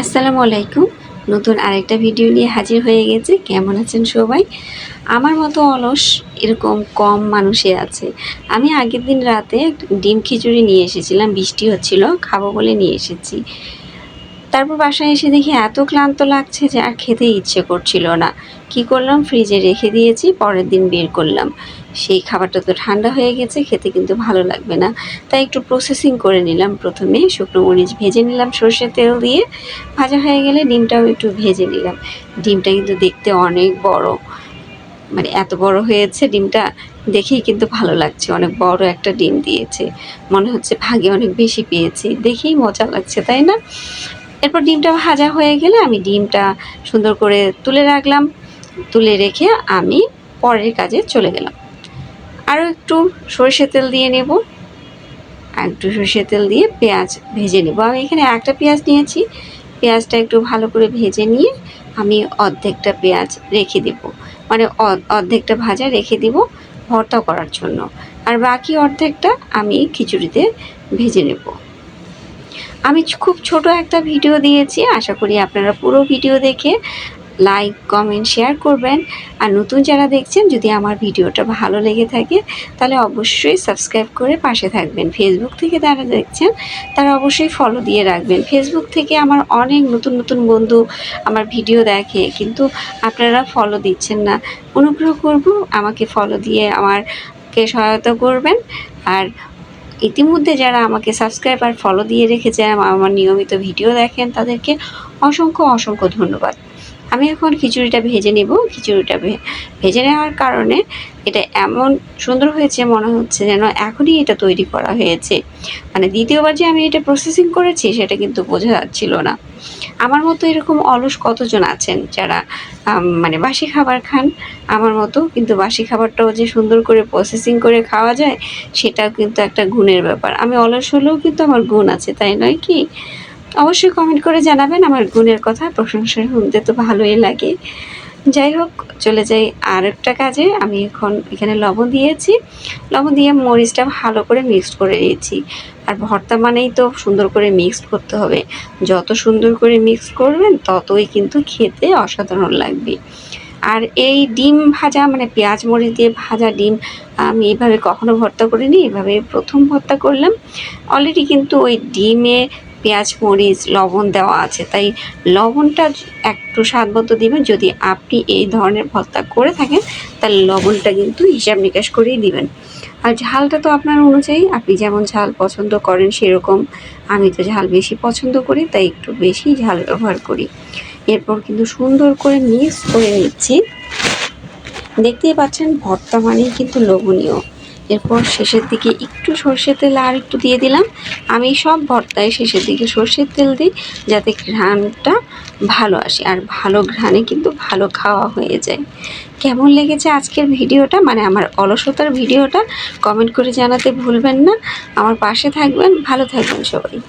আসসালামু আলাইকুম। নতুন আরেকটা ভিডিও নিয়ে হাজির হয়ে গেছে। কেমন আছেন সবাই? আমার মতো অলস এরকম কম মানুষে আছে। আমি আগের দিন রাতে ডিম খিচুড়ি নিয়ে এসেছিলাম। বৃষ্টি হচ্ছিল, খাব বলে নিয়ে এসেছি। তারপর বাসায় এসে দেখি এত ক্লান্ত লাগছে যে আর খেতে ইচ্ছে করছিল না। কি করলাম? ফ্রিজে রেখে দিয়েছি, পরের দিন বের করলাম। সেই খাবারটা তো ঠান্ডা হয়ে গেছে, খেতে কিন্তু ভালো লাগবে না। তাই একটু প্রসেসিং করে নিলাম প্রথমে। শুকনো মরিচ ভেজে নিলাম, সর্ষের তেল দিয়ে। ভাজা হয়ে গেলে ডিমটাও একটু ভেজে নিলাম। ডিমটা কিন্তু দেখতে অনেক বড়। মানে এত বড় হয়েছে ডিমটা, দেখেই কিন্তু ভালো লাগছে। অনেক বড় একটা ডিম দিয়েছে। মনে হচ্ছে ভাগে অনেক বেশি পেয়েছি। দেখেই মজা লাগছে, তাই না? এরপর ডিমটা ভাজা হয়ে গেলে আমি ডিমটা সুন্দর করে তুলে রাখলাম। তুলে রেখে আমি পরের কাজে চলে গেলাম। আরও একটু সরষে তেল দিয়ে নেব। একটু সরষে তেল দিয়ে পেঁয়াজ ভেজে নেব। আমি এখানে একটা পেঁয়াজ নিয়েছি। পেঁয়াজটা একটু ভালো করে ভেজে নিয়ে আমি অর্ধেকটা পেঁয়াজ রেখে দেব। মানে অর্ধেকটা ভাজা রেখে দিব ভর্তা করার জন্য। আর বাকি অর্ধেকটা আমি খিচুড়িতে ভেজে নেব। আমি খুব ছোট একটা ভিডিও দিয়েছি। আশা করি আপনারা পুরো ভিডিও দেখে লাইক, কমেন্ট, শেয়ার করবেন। আর নতুন যারা দেখছেন, যদি আমার ভিডিওটা ভালো লেগে থাকে, তাহলে অবশ্যই সাবস্ক্রাইব করে পাশে থাকবেন। ফেসবুক থেকে যারা দেখছেন, তারা অবশ্যই ফলো দিয়ে রাখবেন। ফেসবুক থেকে আমার অনেক নতুন নতুন বন্ধু আমার ভিডিও দেখে, কিন্তু আপনারা ফলো দিচ্ছেন না। অনুগ্রহ করব আমাকে ফলো দিয়ে আমারকে সহায়তা করবেন। আর ইতিমধ্যে যারা আমাকে সাবস্ক্রাইব আর ফলো দিয়ে রেখেছেন আমার নিয়মিত ভিডিও দেখেন, তাদেরকে অসংখ্য অসংখ্য ধন্যবাদ। আমি এখন খিচুড়িটা ভেজে নেব। খিচুড়িটা ভেজে নেওয়ার কারণে এটা এমন সুন্দর হয়েছে, মনে হচ্ছে যেন এখনই এটা তৈরি করা হয়েছে। মানে দ্বিতীয়বার যে আমি এটা প্রসেসিং করেছি, সেটা কিন্তু বোঝা যাচ্ছিল না। আমার মতো এরকম অলস কতজন আছেন যারা মানে বাসি খাবার খান? আমার মতো কিন্তু বাসি খাবারটাও যে সুন্দর করে প্রসেসিং করে খাওয়া যায়, সেটাও কিন্তু একটা গুণের ব্যাপার। আমি অলস হলেও কিন্তু আমার গুণ আছে, তাই নয় কি? অবশ্যই কমেন্ট করে জানাবেন আমার গুণের কথা, প্রশংসা শুনতে তো ভালোই লাগে। যাই হোক, চলে যাই আর একটা কাজে। আমি এখন এখানে লবণ দিয়েছি। লবণ দিয়ে মরিচটা ভালো করে মিক্সড করে নিয়েছি। আর ভর্তা মানেই তো সুন্দর করে মিক্সড করতে হবে। যত সুন্দর করে মিক্স করবেন, ততই কিন্তু খেতে অসাধারণ লাগবে। আর এই ডিম ভাজা মানে পেঁয়াজ মরিচ দিয়ে ভাজা ডিম, আমি এভাবে কখনো ভর্তা করিনি, এভাবে প্রথম ভর্তা করলাম। অলরেডি কিন্তু ওই ডিমে পেঁয়াজ, মরিচ, লবণ দেওয়া আছে। তাই লবণটা একটু স্বাদ মতো দিবেন। যদি আপনি এই ধরনের ভর্তা করে থাকেন, তাহলে লবণটা কিন্তু হিসাব নিকাশ করেই দিবেন। আর ঝালটা তো আপনার অনুযায়ী, আপনি যেমন ঝাল পছন্দ করেন সেরকম। আমি তো ঝাল বেশি পছন্দ করি, তাই একটু বেশি ঝাল ব্যবহার করি। এরপর কিন্তু সুন্দর করে মিক্স করে নিচ্ছি। দেখতেই পাচ্ছেন, ভর্তা মানেই কিন্তু লোভনীয়। এরপর শেষের দিকে একটু সর্ষের তেল আর একটু দিয়ে দিলাম। আমি সব ভর্তায় শেষের দিকে সর্ষের তেল দিই যাতে ঘ্রাণটা ভালো আসে। আর ভালো ঘ্রাণে কিন্তু ভালো খাওয়া হয়ে যায়। কেমন লেগেছে আজকের ভিডিওটা? মানে আমার অলসতার ভিডিওটা কমেন্ট করে জানাতে ভুলবেন না। আমার পাশে থাকবেন, ভালো থাকবেন সবাই।